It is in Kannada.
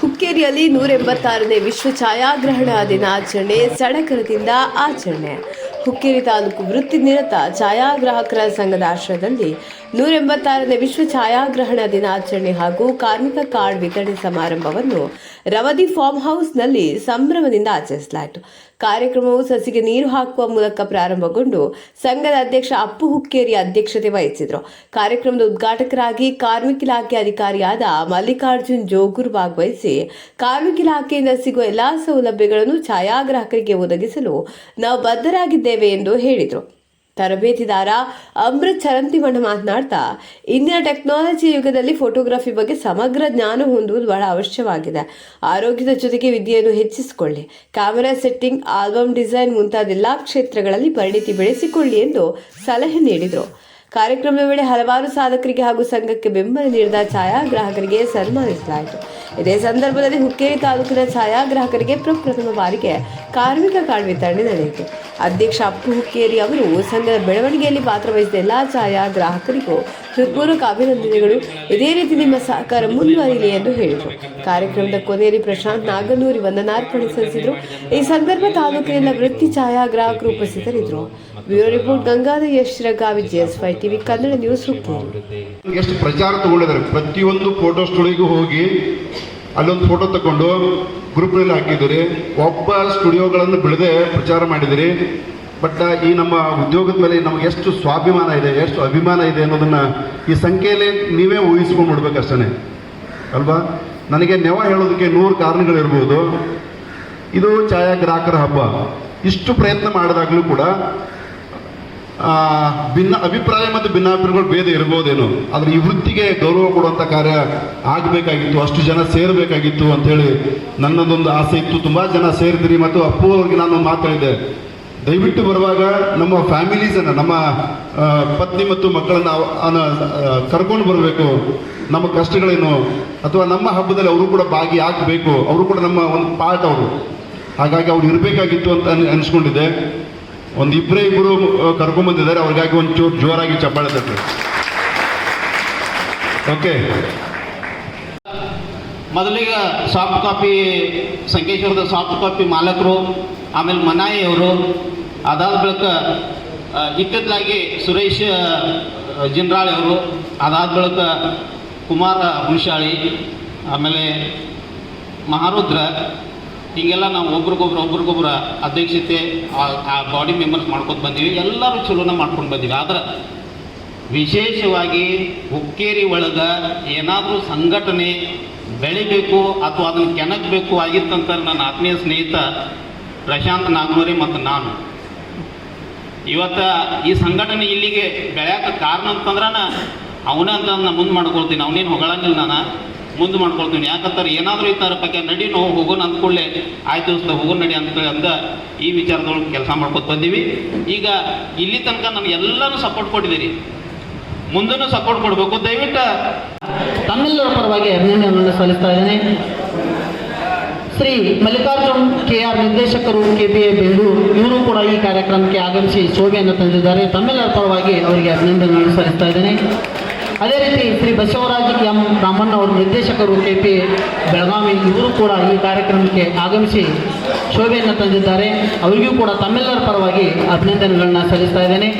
ಹುಕ್ಕೇರಿಯಲ್ಲಿ ನೂರ ಎಂಬತ್ತಾರನೇ ವಿಶ್ವ ಛಾಯಾಗ್ರಹಣ ದಿನಾಚರಣೆ ಸಡಕರದಿಂದ ಆಚರಣೆ. ಹುಕ್ಕೇರಿ ತಾಲೂಕು ವೃತ್ತಿನಿರತ ಛಾಯಾಗ್ರಾಹಕರ ಸಂಘದ ಆಶ್ರಯದಲ್ಲಿ ನೂರ ಎಂಬತ್ತಾರನೇ ವಿಶ್ವ ಛಾಯಾಗ್ರಹಣ ದಿನಾಚರಣೆ ಹಾಗೂ ಕಾರ್ಮಿಕ ಕಾರ್ಡ್ ವಿತರಣೆ ಸಮಾರಂಭವನ್ನು ರವದಿ ಫಾರ್ಮ್ ಹೌಸ್ನಲ್ಲಿ ಸಂಭ್ರಮದಿಂದ ಆಚರಿಸಲಾಯಿತು. ಕಾರ್ಯಕ್ರಮವು ಸಸಿಗೆ ನೀರು ಹಾಕುವ ಮೂಲಕ ಪ್ರಾರಂಭಗೊಂಡು ಸಂಘದ ಅಧ್ಯಕ್ಷ ಅಪ್ಪು ಹುಕ್ಕೇರಿ ಅಧ್ಯಕ್ಷತೆ ವಹಿಸಿದರು. ಕಾರ್ಯಕ್ರಮದ ಉದ್ಘಾಟಕರಾಗಿ ಕಾರ್ಮಿಕ ಇಲಾಖೆ ಅಧಿಕಾರಿಯಾದ ಮಲ್ಲಿಕಾರ್ಜುನ್ ಜೋಗೂರ್ ಭಾಗವಹಿಸಿ ಕಾರ್ಮಿಕ ಇಲಾಖೆಯಿಂದ ಸಿಗುವ ಎಲ್ಲಾ ಸೌಲಭ್ಯಗಳನ್ನು ಛಾಯಾಗ್ರಾಹಕರಿಗೆ ಒದಗಿಸಲು ನಾವು ಬದ್ಧರಾಗಿದ್ದೇವೆ ಎಂದು ಹೇಳಿದರು. ತರಬೇತಿದಾರ ಅಮೃತ್ ಚರಂತಿಮಣ್ಣ ಮಾತನಾಡ್ತಾ, ಇಂದಿನ ಟೆಕ್ನಾಲಜಿ ಯುಗದಲ್ಲಿ ಫೋಟೋಗ್ರಫಿ ಬಗ್ಗೆ ಸಮಗ್ರ ಜ್ಞಾನ ಹೊಂದುವುದು ಬಹಳ ಅವಶ್ಯವಾಗಿದೆ. ಆರೋಗ್ಯದ ಜೊತೆಗೆ ವಿದ್ಯೆಯನ್ನು ಹೆಚ್ಚಿಸಿಕೊಳ್ಳಿ. ಕ್ಯಾಮೆರಾ ಸೆಟ್ಟಿಂಗ್, ಆಲ್ಬಮ್ ಡಿಸೈನ್ ಮುಂತಾದ ಎಲ್ಲಾ ಕ್ಷೇತ್ರಗಳಲ್ಲಿ ಪರಿಣಿತಿ ಬೆಳೆಸಿಕೊಳ್ಳಿ ಎಂದು ಸಲಹೆ ನೀಡಿದರು. ಕಾರ್ಯಕ್ರಮದ ವೇಳೆ ಹಲವಾರು ಸಾಧಕರಿಗೆ ಹಾಗೂ ಸಂಘಕ್ಕೆ ಬೆಂಬಲ ನೀಡಿದ ಛಾಯಾಗ್ರಾಹಕರಿಗೆ ಸನ್ಮಾನಿಸಲಾಯಿತು. ಇದೇ ಸಂದರ್ಭದಲ್ಲಿ ಹುಕ್ಕೇರಿ ತಾಲೂಕಿನ ಛಾಯಾಗ್ರಾಹಕರಿಗೆ ಪ್ರಪ್ರಥಮ ಬಾರಿಗೆ ಕಾರ್ಮಿಕ ಕಾರ್ಡ್ ವಿತರಣೆ ನಡೆಯಿತು. ಅಧ್ಯಕ್ಷ ಅಪ್ಪು ಹುಕ್ಕೇರಿ ಅವರು ಸಂಘದ ಬೆಳವಣಿಗೆಯಲ್ಲಿ ಪಾತ್ರವಹಿಸಿದ ಎಲ್ಲ ಛಾಯಾಗ್ರಾಹಕರಿಗೂ ಹೃತ್ಪೂರ್ವಕ ಅಭಿನಂದನೆಗಳು. ಇದೇ ರೀತಿ ನಿಮ್ಮ ಸಹಕಾರ ಮುಂದುವರಿಯಲಿ ಎಂದು ಹೇಳಿದರು. ಕಾರ್ಯಕ್ರಮದ ಕೊನೆಯಲ್ಲಿ ಪ್ರಶಾಂತ್ ನಾಗನೂರಿ ವಂದನಾರ್ಪಣೆ ಸಲ್ಲಿಸಿದರು. ಈ ಸಂದರ್ಭ ತಾಲೂಕಿನಿಂದ ವೃತ್ತಿ ಛಾಯಾಗ್ರಾಹಕರು ಉಪಸ್ಥಿತರಿದ್ದರು. ಬ್ಯೂರೋ ರಿಪೋರ್ಟ್ ಗಂಗಾಧ Yash GS five TV, Kannada news Hukkeri. ಎಷ್ಟು ಪ್ರಚಾರ ತಗೊಂಡಿದ್ದಾರೆ? ಪ್ರತಿಯೊಂದು ಫೋಟೋ ಸ್ಟುಡಿಯೋಗೂ ಹೋಗಿ ಅಲ್ಲೊಂದು ಫೋಟೋ ತಗೊಂಡು ಗ್ರೂಪ್ನಲ್ಲಿ ಹಾಕಿದ್ದೀರಿ. ಒಬ್ಬ ಸ್ಟುಡಿಯೋಗಳನ್ನು ಬಿಡದೆ ಪ್ರಚಾರ ಮಾಡಿದಿರಿ ಬಟ್ ಈ ನಮ್ಮ ಉದ್ಯೋಗದ ಮೇಲೆ ನಮಗೆ ಎಷ್ಟು ಸ್ವಾಭಿಮಾನ ಇದೆ, ಎಷ್ಟು ಅಭಿಮಾನ ಇದೆ ಅನ್ನೋದನ್ನ ಈ ಸಂಖ್ಯೆಯಲ್ಲಿ ನೀವೇ ಊಹಿಸ್ಕೊಂಡು ಬಿಡ್ಬೇಕಷ್ಟೇ ಅಲ್ವಾ? ನನಗೆ ನೆವ ಹೇಳೋದಕ್ಕೆ ನೂರು ಕಾರಣಗಳಿರ್ಬೋದು ಇದು ಛಾಯಾಗ್ರಾಹಕರ ಹಬ್ಬ. ಇಷ್ಟು ಪ್ರಯತ್ನ ಮಾಡಿದಾಗಲೂ ಕೂಡ ಭಿನ್ನ ಅಭಿಪ್ರಾಯ ಮತ್ತು ಭಿನ್ನಾಭಿಪ್ರಾಯಗಳು ಭೇದ ಇರ್ಬೋದೇನು ಆದರೆ ಈ ವೃತ್ತಿಗೆ ಗೌರವ ಕೊಡುವಂಥ ಕಾರ್ಯ ಆಗಬೇಕಾಗಿತ್ತು, ಅಷ್ಟು ಜನ ಸೇರಬೇಕಾಗಿತ್ತು ಅಂಥೇಳಿ ನನ್ನದೊಂದು ಆಸೆ ಇತ್ತು. ತುಂಬ ಜನ ಸೇರಿದ್ರಿ ಮತ್ತು ಅಪ್ಪು ಅವ್ರಿಗೆ ನಾನು ಮಾತಾಡಿದೆ ದಯವಿಟ್ಟು ಬರುವಾಗ ನಮ್ಮ ಫ್ಯಾಮಿಲೀಸನ್ನು ನಮ್ಮ ಪತ್ನಿ ಮತ್ತು ಮಕ್ಕಳನ್ನು ಕರ್ಕೊಂಡು ಬರಬೇಕು. ನಮ್ಮ ಕಷ್ಟಗಳೇನು? ಅಥವಾ ನಮ್ಮ ಹಬ್ಬದಲ್ಲಿ ಅವರು ಕೂಡ ಭಾಗಿಯಾಗಬೇಕು. ಅವರು ಕೂಡ ನಮ್ಮ ಒಂದು ಪಾರ್ಟ್ ಅವರು. ಹಾಗಾಗಿ ಅವ್ರು ಇರಬೇಕಾಗಿತ್ತು ಅಂತ ಅನ್- ಅನ್ಸ್ಕೊಂಡಿದ್ದೆ. ಒಂದು ಇಬ್ಬರೇ ಇಬ್ಬರು ಕರ್ಕೊಂಡ್ಬಂದಿದ್ದಾರೆ ಅವ್ರಿಗಾಗಿ ಒಂದು ಚೂರು ಜೋರಾಗಿ ಚಪ್ಪಾಳೆ ತಟ್ಟು ಓಕೆ ಮೊದಲಿಗೆ ಸಾಫ್ಟ್ ಕಾಪಿ ಸಂಕೇಶ್ವರದ ಸಾಫ್ಟ್ ಕಾಪಿ ಮಾಲಕರು ಆಮೇಲೆ ಮನಾಯಿ ಅವರು ಅದಾದ ಬಳಿಕ ಆ, ಇತ್ತಿತ್ತಲಾಗಿ ಸುರೇಶ್ ಜಿನ್ರಾಳಿ ಅವರು ಅದಾದ ಬಳಿಕ ಕುಮಾರ ಹುಣಶಾಳಿ ಆಮೇಲೆ ಮಹಾರುದ್ರ ಹೀಗೆಲ್ಲ ನಾವು ಒಬ್ರಿಗೊಬ್ರು ಒಬ್ರಿಗೊಬ್ರು ಅಧ್ಯಕ್ಷತೆ, ಆ- ಬಾಡಿ ಮೆಂಬರ್ಸ್ ಮಾಡ್ಕೊಂಡು ಬಂದೀವಿ. ಎಲ್ಲರೂ ಚಲೋನ ಮಾಡ್ಕೊಂಡು ಬಂದೀವಿ. ಆದ್ರೆ ವಿಶೇಷವಾಗಿ ಹುಕ್ಕೇರಿ ಒಳಗೆ ಏನಾದರೂ ಸಂಘಟನೆ ಬೆಳಿಬೇಕು ಅಥವಾ ಅದನ್ನು ಕೆಣಕಬೇಕು ಆಗಿತ್ತಂತ ನನ್ನ ಆತ್ಮೀಯ ಸ್ನೇಹಿತ ಪ್ರಶಾಂತ್ ನಾಗ್ನೂರಿ ಮತ್ತು ನಾನು. ಇವತ್ತು ಈ ಸಂಘಟನೆ ಇಲ್ಲಿಗೆ ಬೆಳೆಯಕ್ಕೆ ಕಾರಣ ಅಂತಂದ್ರೆ ಅವನೇ ಅಂತ ನಾನು ಮುಂದೆ ಮಾಡ್ಕೊಳ್ತೀನಿ. ಅವನೇನು ಹೊಗಳಂಗಿಲ್ಲ ನಾನು. ಮುಂದೆ ಮಾಡ್ಕೊಳ್ತೀನಿ. ಯಾಕಂತಾರೆ ಏನಾದರೂ ಇತ್ತಾರ ಬಗ್ಗೆ ನಡಿ, ನಾವು ಹೋಗೋಣ ಅಂದ್ಕೊಳ್ಳೆ ಆಯ್ತು ಹೋಗೋಣ ನಡಿ ಅಂತ ಅಂತ ಈ ವಿಚಾರದೊಳಗೆ ಕೆಲಸ ಮಾಡ್ಕೊತ ಬಂದೀವಿ. ಈಗ ಇಲ್ಲಿ ತನಕ ನನಗೆ ಎಲ್ಲರೂ ಸಪೋರ್ಟ್ ಕೊಟ್ಟಿದ್ದೀರಿ. ಮುಂದೂ ಸಪೋರ್ಟ್ ಕೊಡಬೇಕು. ದಯವಿಟ್ಟು ತಮ್ಮೆಲ್ಲರ ಪರವಾಗಿ ಅಭಿನಂದನೆಗಳನ್ನು ಸಲ್ಲಿಸ್ತಾ ಇದ್ದೇನೆ. ಶ್ರೀ ಮಲ್ಲಿಕಾರ್ಜುನ್ ಕೆ ಆರ್ ನಿರ್ದೇಶಕರು ಕೆ ಬಿ ಎ ಬೆಂಗಳೂರು, ಇವರು ಕೂಡ ಈ ಕಾರ್ಯಕ್ರಮಕ್ಕೆ ಆಗಮಿಸಿ ಶೋಭೆಯನ್ನು ತಂದಿದ್ದಾರೆ. ತಮ್ಮೆಲ್ಲರ ಪರವಾಗಿ ಅವರಿಗೆ ಅಭಿನಂದನೆಗಳನ್ನು ಸಲ್ಲಿಸ್ತಾ ಇದ್ದೇನೆ. ಅದೇ ರೀತಿ ಶ್ರೀ ಬಸವರಾಜ್ ಎಂ ರಾಮಣ್ಣ ಅವರು ನಿರ್ದೇಶಕರು ಕೆ ಪಿ ಬೆಳಗಾವಿ, ಇವರು ಕೂಡ ಈ ಕಾರ್ಯಕ್ರಮಕ್ಕೆ ಆಗಮಿಸಿ ಶೋಭೆಯನ್ನು ತಂದಿದ್ದಾರೆ. ಅವರಿಗೂ ಕೂಡ ತಮ್ಮೆಲ್ಲರ ಪರವಾಗಿ ಅಭಿನಂದನೆಗಳನ್ನ ಸಲ್ಲಿಸ್ತಾ ಇದ್ದೇನೆ.